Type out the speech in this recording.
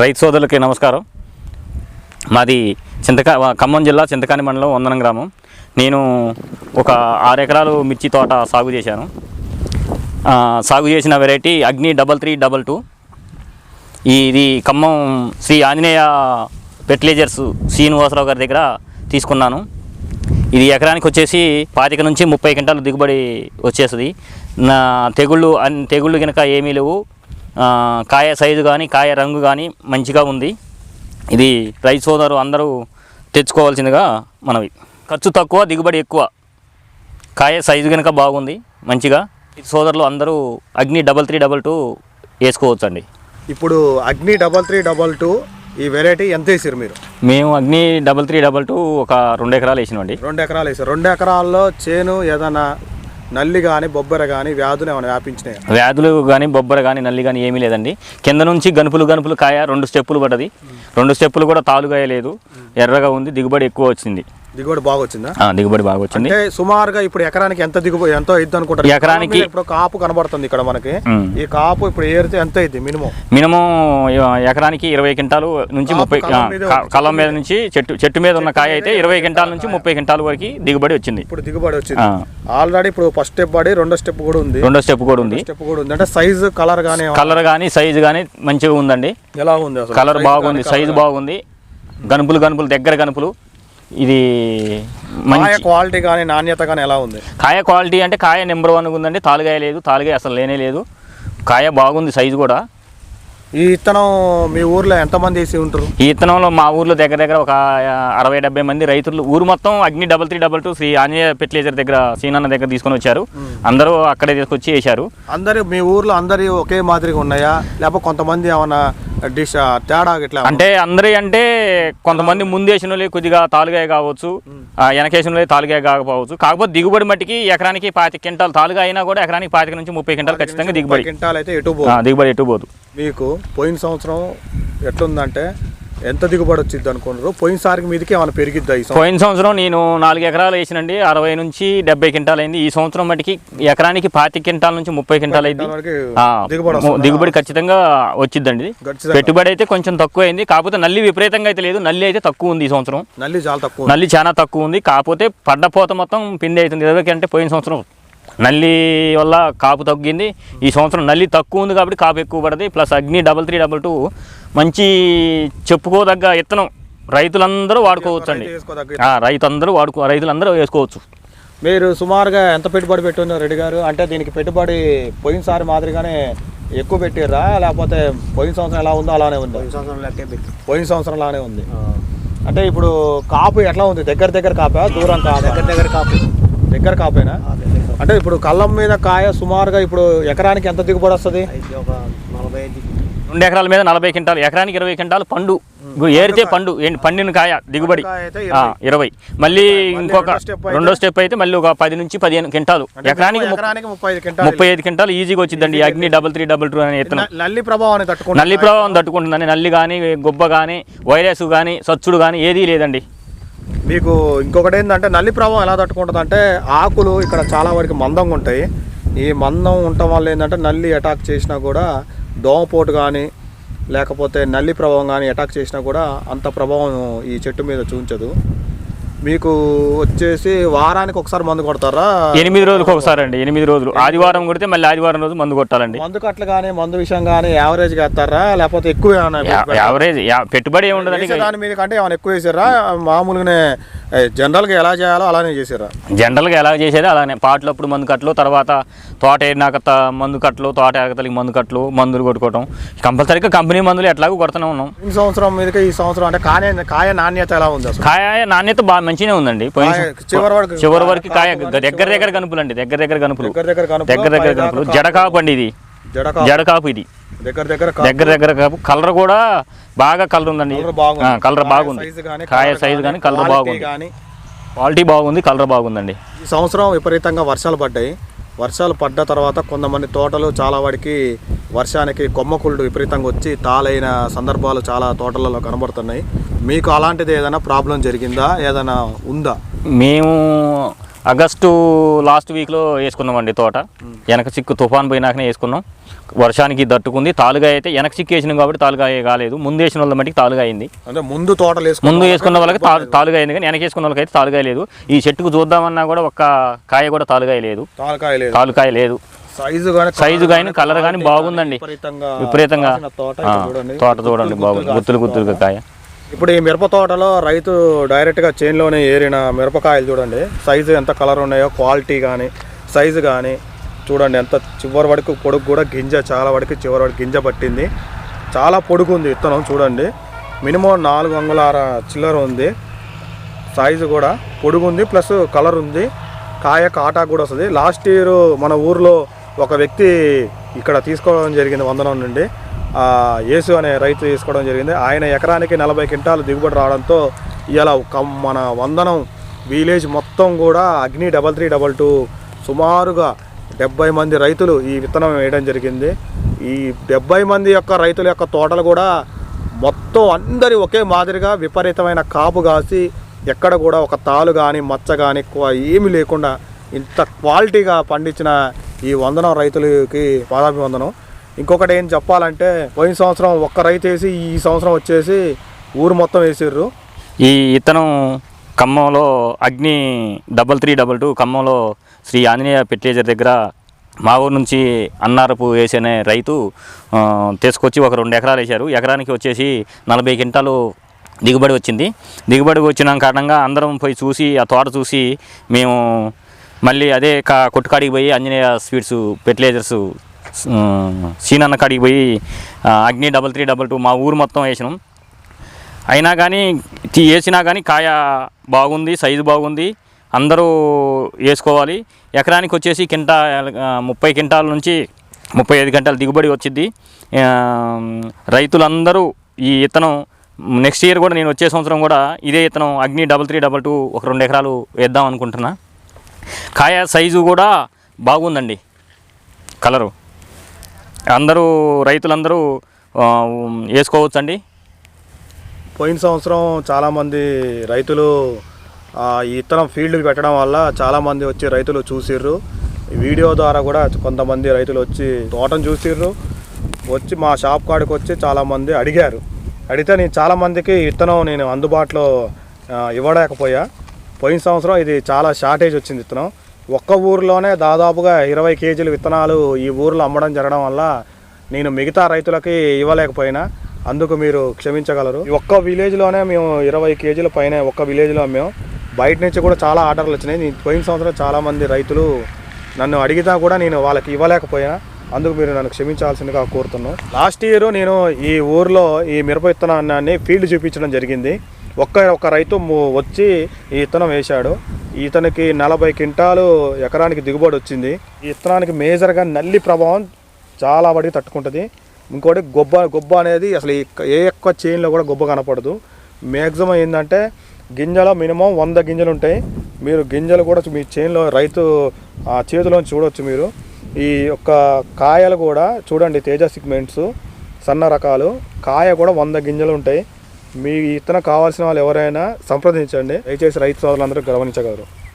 రైతు సోదరులకి నమస్కారం. మాది చింతకా ఖమ్మం జిల్లా చింతకాని మండలం వందనం గ్రామం. నేను ఒక ఆరు ఎకరాలు మిర్చి తోట సాగు చేశాను. సాగు చేసిన వెరైటీ అగ్ని డబల్ త్రీ డబల్ టూ. ఇది ఖమ్మం శ్రీ ఆంజనేయ ఫెర్టిలైజర్స్ శ్రీనివాసరావు గారి దగ్గర తీసుకున్నాను. ఇది ఎకరానికి వచ్చేసి పాతిక నుంచి ముప్పై క్వింటాలు దిగుబడి వచ్చేస్తుంది. నా తెగుళ్ళు అన్ తెగుళ్ళు కనుక ఏమీ లేవు. కాయ సైజు కానీ కాయ రంగు కానీ మంచిగా ఉంది. ఇది రైతు సోదరు అందరూ తెచ్చుకోవాల్సిందిగా మనవి. ఖర్చు తక్కువ దిగుబడి ఎక్కువ. కాయ సైజు కనుక బాగుంది మంచిగా సోదరులు అందరూ అగ్ని డబల్ త్రీ డబల్ టూ వేసుకోవచ్చండి. ఇప్పుడు Agni double three double two ఈ వెరైటీ ఎంత వేసారు మీరు? మేము అగ్ని డబల్ త్రీ డబల్ టూ ఒక రెండు ఎకరాలు వేసినామండి. రెండు ఎకరాలు వేసారు రెండు ఎకరాల్లో చేను ఏదైనా నల్లి కానీ బొబ్బర కానీ వ్యాధులు ఏమైనా వ్యాపించినాయి? వ్యాధులు కానీ బొబ్బర కానీ నల్లి కానీ ఏమీ లేదండి. కింద నుంచి గనుపులు గనుపులు కాయ రెండు స్టెప్పులు పడ్డది. రెండు స్టెప్పులు కూడా తాలుగాయ లేదు ఎర్రగా ఉంది దిగుబడి ఎక్కువ వచ్చింది. దిగుబడి బాగా వచ్చిందా దిగుబడి బాగా వచ్చింది అంటే సుమారుగా ఇప్పుడు ఎకరానికి ఎంత దిగుబడి ఎంతో అయింది అనుకుంటారు. ఎకరానికి- ఇప్పుడు కాపు కనబడుతుంది ఇక్కడ మనకి. ఈ కాపు ఇప్పుడు ఏరితే ఎంత అయింది మినిమం? మినిమం ఎకరానికి ఇరవై క్వింటాలు నుంచి ముప్పై కలం మీదే నుంచి చెట్టు చెట్టు మీద ఉన్న కాయ అయితే ఇరవై క్వింటాల నుంచి ముప్పై క్వింటాల వరకు దిగుబడి వచ్చింది. ఇప్పుడు దిగుబడి వచ్చింది. ఆల్రెడీ ఇప్పుడు ఫస్ట్ స్టెప్ పడి రెండో స్టెప్ కూడా ఉంది. రెండో స్టెప్ కూడా ఉంది. స్టెప్ కూడా ఉంది. అంటే సైజు కలర్ కానీ కలర్ కానీ సైజు కానీ మంచిగా ఉందండి. ఎలా ఉంది అసలు? కలర్ బాగుంది సైజు బాగుంది. గనుపులు గనుపులు దగ్గర గనుపులు. ఇది కాయ మంచి క్వాలిటీ కానీ నాణ్యత కానీ ఎలా ఉంది? కాయ క్వాలిటీ అంటే కాయ నెంబర్ వన్ ఉందండి. తాలుగాయ లేదు తాలుగాయ అసలు లేనే లేదు. కాయ బాగుంది సైజు కూడా. ఈ ఇత్తనం మీ ఊర్లో ఎంతమంది వేసి ఉంటారు? ఈ ఇత్తనంలో మా ఊర్లో దగ్గర దగ్గర ఒక అరవై డెబ్బై మంది రైతులు. ఊరు మొత్తం Agni double three double two Sri Anjaneya fertilizer దగ్గర సీనన్న దగ్గర తీసుకొని వచ్చారు. అందరూ అక్కడే తీసుకొచ్చి వేశారు. అందరి మీ ఊర్లో అందరి ఒకే మాదిరిగా ఉన్నాయా? లేకపోతే కొంతమంది ఏమన్నా డిష్ తేడా ఇట్లా అంటే అందరి అంటే కొంతమంది ముందేసిన వాళ్ళు కొద్దిగా తాలుగాయ కావచ్చు వెనకేసిన వాళ్ళు తాలుగాయ కాకపోవచ్చు. కాకపోతే దిగుబడి మట్టికి ఎకరానికి పాతిక క్వింటాలు తాలుగా అయినా కూడా ఎకరానికి పాతిక నుంచి ముప్పై క్వింటాలు ఖచ్చితంగా దిగుబడి. క్వింటాల్ అయితే ఎటు దిగుబడి ఎటు పోదు. మీకు పోయిన సంవత్సరం ఎట్లుందంటే ఎంత దిగుబడి వచ్చింది అనుకుంటారు పోయినసారికి మీదకి ఏమైనా పెరిగిద్దా ఈ పోయిన సంవత్సరం నేను నాలుగు ఎకరాలు వేసినండి. అరవై నుంచి డెబ్బై క్వింటాలు అయింది. ఈ సంవత్సరం మటుకి ఎకరానికి పాతి క్వింటాల నుంచి ముప్పై క్వింటాలు అయింది. దిగుబడి ఖచ్చితంగా వచ్చిందండి. పెట్టుబడి అయితే కొంచెం తక్కువ అయింది. కాకపోతే నల్లి విపరీతంగా అయితే లేదు. నల్లి అయితే తక్కువ ఉంది ఈ సంవత్సరం. నల్లి చాలా తక్కువ నల్లి చాలా తక్కువ ఉంది. కాకపోతే పడ్డపోత మొత్తం పిండి అవుతుంది. ఇరవై అంటే పోయిన సంవత్సరం నల్లి వల్ల కాపు తగ్గింది. ఈ సంవత్సరం నల్లి తక్కువ ఉంది కాబట్టి కాపు ఎక్కువ పడుతుంది plus Agni double three double two మంచి చెప్పుకోదగ్గ ఇత్తనం. రైతులందరూ వాడుకోవచ్చు అండి రైతు రైతులందరూ వాడుకో రైతులందరూ వేసుకోవచ్చు. మీరు సుమారుగా ఎంత పెట్టుబడి పెట్టున్నారు రెడ్డి గారు? అంటే దీనికి పెట్టుబడి పోయినసారి మాదిరిగానే ఎక్కువ పెట్టారా లేకపోతే పోయిన సంవత్సరం ఎలా ఉందో అలానే ఉందా? పోయిన సంవత్సరం లానే ఉంది. అంటే ఇప్పుడు కాపు ఎట్లా ఉంది? దగ్గర దగ్గర కాపా? దూరం కాపా? దగ్గర దగ్గర కాపు. దగ్గర కాపేనా? అంటే ఇప్పుడు కళ్ళం మీద కాయ సుమారుగా ఇప్పుడు ఎకరానికి ఎంత దిగుబడి వస్తుంది? రెండు ఎకరాల మీద నలభై క్వింటాలు ఎకరానికి ఇరవై క్వింటాలు పండు. ఏరితే పండు ఏంటి పండిన కాయ దిగుబడి. ఇరవై. మళ్ళీ ఇంకొక రెండో స్టెప్ అయితే మళ్ళీ ఒక పది నుంచి పదిహేను క్వింటాలు. ఎకరానికి ముప్పై- ఐదు క్వింటాల్ ఈజీగా వచ్చిందండి. అగ్ని డబల్ త్రీ డబల్ టూ అనే నల్లి ప్రభావాన్ని తట్టుకుంటుంది. నల్లి ప్రభావం తట్టుకుంటుందండి. నల్లి కానీ గొబ్బ కానీ వైరస్ కానీ సచ్చుడు కానీ ఏదీ లేదండి. మీకు ఇంకొకటి ఏంటంటే నల్లి ప్రభావం ఎలా తట్టుకుంటుంది అంటే ఆకులు ఇక్కడ చాలా వరకు మందంగా ఉంటాయి. ఈ మందం ఉండటం వల్ల ఏంటంటే నల్లి అటాక్ చేసినా కూడా దోమపోటు కానీ లేకపోతే నల్లి ప్రభావం కానీ అటాక్ చేసినా కూడా అంత ప్రభావం ఈ చెట్టు మీద చూపించదు. మీకు వచ్చేసి వారానికి ఒకసారి మందు కొడతారా? ఎనిమిది రోజులకు ఒకసారి అండి ఎనిమిది రోజులు. ఆదివారం కొడితే మళ్ళీ ఆదివారం రోజు మందు కొట్టాలండి. మందు కట్టలు కానీ మందు విషయం కానీ యావరేజ్గా వేస్తారా? లేకపోతే ఎక్కువ ఏమైనా యావరేజ్ పెట్టుబడి ఏముండదండి వేసే దాని మీద కంటే ఏమైనా ఎక్కువ వేసారా? మామూలుగానే ఏ, జనరల్గా ఎలా చేయాలో అలానే చేసారా? జనరల్గా ఎలా చేసేది అలానే. పాటలప్పుడు మందు కట్టలు తర్వాత తోట ఏరినాక త- మందు కట్టలు తోట ఎగతలకి మందు కట్టలు మందులు కొట్టుకోవటం. కంపల్సరీగా కంపెనీ మందులు ఎట్లాగో కొడుతూనే ఉన్నాం. ఈ సంవత్సరం మీదకి ఈ సంవత్సరం అంటే కాయ కాయ నాణ్యత ఎలా ఉంది అసలు? కాయ నాణ్యత బాగా మంచిగానే ఉందండి. చివరి వరకు చివరి వరకు కాయ దగ్గర దగ్గర కనుపులు అండి దగ్గర దగ్గర కనుపులు. దగ్గర దగ్గర కనుపులు. జడకాపు అండి ఇది. జడక జడకాపు ఇది. దగ్గర దగ్గర కాపు. దగ్గర దగ్గర కాపు. కలర్ కూడా బాగా కలర్ ఉందండి. కలర్ బాగుంది. కాయ సైజు కానీ కలర్ బాగుంది. క్వాలిటీ బాగుంది కలర్ బాగుందండి. ఈ సంవత్సరం విపరీతంగా వర్షాలు పడ్డాయి. వర్షాలు పడ్డ తర్వాత కొంతమంది తోటలు చాలా వాడికి వర్షానికి కొమ్మకుళ్ళు విపరీతంగా వచ్చి తాలైన సందర్భాలు చాలా తోటలలో కనబడుతున్నాయి. మీకు అలాంటిది ఏదైనా ప్రాబ్లం జరిగిందా? ఏదైనా ఉందా? మేము ఆగస్టు లాస్ట్ వీక్లో వేసుకున్నామండి తోట. వెనక చిక్కు తుఫాన్ పోయినాకనే వేసుకున్నాం. వర్షానికి దట్టుకుంది తాలుగా అయితే వెనక చిక్కు వేసినాం కాబట్టి తాలుగా కాలేదు. ముందు వేసిన వాళ్ళ మట్టికి తాలుగా అయింది. అంటే ముందు తోటలు వేసుకున్న ముందు వేసుకున్న వాళ్ళకి తా తాలుగా అయింది కానీ వెనక వేసుకున్న వాళ్ళకి అయితే తాలుగా లేదు. ఈ చెట్టుకు చూద్దామన్నా కూడా ఒక్క కాయ కూడా తాలుగా లేదు. తాలకాయ లేదు. సైజు కానీ సైజు కానీ కలర్ కానీ బాగుందండి. విపరీతంగా తోట చూడండి. బాగుంది గుత్తులు గుత్తులుగా కాయ. ఇప్పుడు ఈ మిరప తోటలో రైతు డైరెక్ట్గా చేన్లోనే ఏరిన మిరపకాయలు చూడండి. సైజు ఎంత కలర్ ఉన్నాయో క్వాలిటీ కానీ సైజు కానీ చూడండి ఎంత చివరి వరకు పొడుగు కూడా గింజ చాలా వరకు చివరి వరకు గింజ పట్టింది. చాలా పొడుగు ఉంది విత్తనం చూడండి. మినిమం నాలుగు అంగుళార చిల్లర ఉంది. సైజు కూడా పొడుగు ఉంది ప్లస్ కలర్ ఉంది. కాయ కాటా కూడా వస్తుంది. లాస్ట్ ఇయర్ మన ఊర్లో ఒక వ్యక్తి ఇక్కడ తీసుకోవడం జరిగింది వందనం నుండి. యేసు అనే రైతు తీసుకోవడం జరిగింది. ఆయన ఎకరానికి నలభై క్వింటాలు దిగుబడి రావడంతో ఇలా మన వందనం విలేజ్ మొత్తం కూడా అగ్ని డబల్ త్రీ డబల్ టూ సుమారుగా డెబ్బై మంది రైతులు ఈ విత్తనం వేయడం జరిగింది. ఈ డెబ్బై మంది యొక్క రైతుల యొక్క తోటలు కూడా మొత్తం అందరి ఒకే మాదిరిగా విపరీతమైన కాపు కాసి ఎక్కడ కూడా ఒక తాలు కానీ మచ్చ కానీ ఏమీ లేకుండా ఇంత క్వాలిటీగా పండించిన ఈ వందనం రైతులకి పాదాభివందనం. ఇంకొకటి ఏం చెప్పాలంటే పోయిన సంవత్సరం ఒక్క రైతు వేసి ఈ సంవత్సరం వచ్చేసి ఊరు మొత్తం వేసిర్రు. ఈ ఇత్తనం ఖమ్మంలో అగ్ని డబల్ త్రీ డబల్ టూ ఖమ్మంలో శ్రీ ఆంజనేయ ఫెర్టిలైజర్ దగ్గర మా ఊరు నుంచి అన్నారపు వేసే రైతు తీసుకొచ్చి ఒక రెండు ఎకరాలు వేశారు. ఎకరానికి వచ్చేసి నలభై క్వింటాలు దిగుబడి వచ్చింది. దిగుబడి వచ్చిన కారణంగా అందరం పోయి చూసి ఆ తోట చూసి మేము మళ్ళీ అదే కా కొట్టుకాడికి పోయి ఆంజనేయ స్వీట్స్ ఫెర్టిలైజర్స్ సీనన్న కాడికి పోయి అగ్ని డబల్ త్రీ డబల్ టూ మా ఊరు మొత్తం వేసినాం. అయినా కానీ వేసినా కానీ కాయ బాగుంది సైజు బాగుంది అందరూ వేసుకోవాలి. ఎకరానికి వచ్చేసి కింటా ముప్పై కింటాల నుంచి ముప్పై ఐదు గంటల దిగుబడి వచ్చింది రైతులందరూ ఈ ఇతనం నెక్స్ట్ ఇయర్ కూడా నేను వచ్చే సంవత్సరం కూడా ఇదే ఇతనం అగ్ని డబల్ త్రీ డబల్ టూ ఒక రెండు ఎకరాలు వేద్దాం అనుకుంటున్నా. కాయ సైజు కూడా బాగుందండి కలరు. అందరూ రైతులందరూ వేసుకోవచ్చు వేసుకోవచ్చండి? పోయిన సంవత్సరం చాలామంది రైతులు ఈ ఇత్తనం ఫీల్డ్కి పెట్టడం వల్ల చాలామంది వచ్చి రైతులు చూసిర్రు. వీడియో ద్వారా కూడా కొంతమంది రైతులు వచ్చి తోటను చూసిర్రు. వచ్చి మా షాప్ కాడికి వచ్చి చాలామంది అడిగారు. అడిగితే నేను చాలామందికి విత్తనం నేను అందుబాటులో ఇవ్వలేకపోయా. పోయిన సంవత్సరం ఇది చాలా షార్టేజ్ వచ్చింది విత్తనం ఒక్క ఊరిలోనే దాదాపుగా ఇరవై కేజీల విత్తనాలు ఈ ఊర్లో అమ్మడం జరగడం వల్ల నేను మిగతా రైతులకి ఇవ్వలేకపోయినా. అందుకు మీరు క్షమించగలరు. ఒక్క విలేజ్లోనే మేము ఇరవై కేజీల పైన ఒక్క విలేజ్లో మేము బయట నుంచి కూడా చాలా ఆర్డర్లు వచ్చినాయి. నేను పోయిన సంవత్సరం చాలామంది రైతులు నన్ను అడిగినా కూడా నేను వాళ్ళకి ఇవ్వలేకపోయినా. అందుకు మీరు నన్ను క్షమించాల్సిందిగా కోరుతున్నాను లాస్ట్ ఇయర్ నేను ఈ ఊర్లో ఈ మిరప విత్తనాన్ని ఫీల్డ్ చూపించడం జరిగింది. ఒక్క ఒక రైతు వచ్చి ఈ విత్తనం వేశాడు. ఇతనికి నలభై క్వింటాలు ఎకరానికి దిగుబడి వచ్చింది. ఇతనానికి విత్తనానికి మేజర్గా నల్లి ప్రభావం చాలా పడి తట్టుకుంటుంది. ఇంకోటి గొబ్బ గొబ్బ అనేది అసలు ఏ ఎక్కువ చేయిన్లో కూడా గొబ్బ కనపడదు. మ్యాక్సిమం ఏంటంటే గింజలో మినిమం వంద గింజలు ఉంటాయి. మీరు గింజలు కూడా మీ చేనులో రైతు ఆ చేతిలో చూడవచ్చు మీరు. ఈ యొక్క కాయలు కూడా చూడండి తేజ సిగ్మెంట్స్ సన్న రకాలు. కాయ కూడా వంద గింజలు ఉంటాయి. మీ ఇత్తనం కావాల్సిన వాళ్ళు ఎవరైనా సంప్రదించండి. దయచేసి రైతు సోదరులందరూ గమనించగలరు.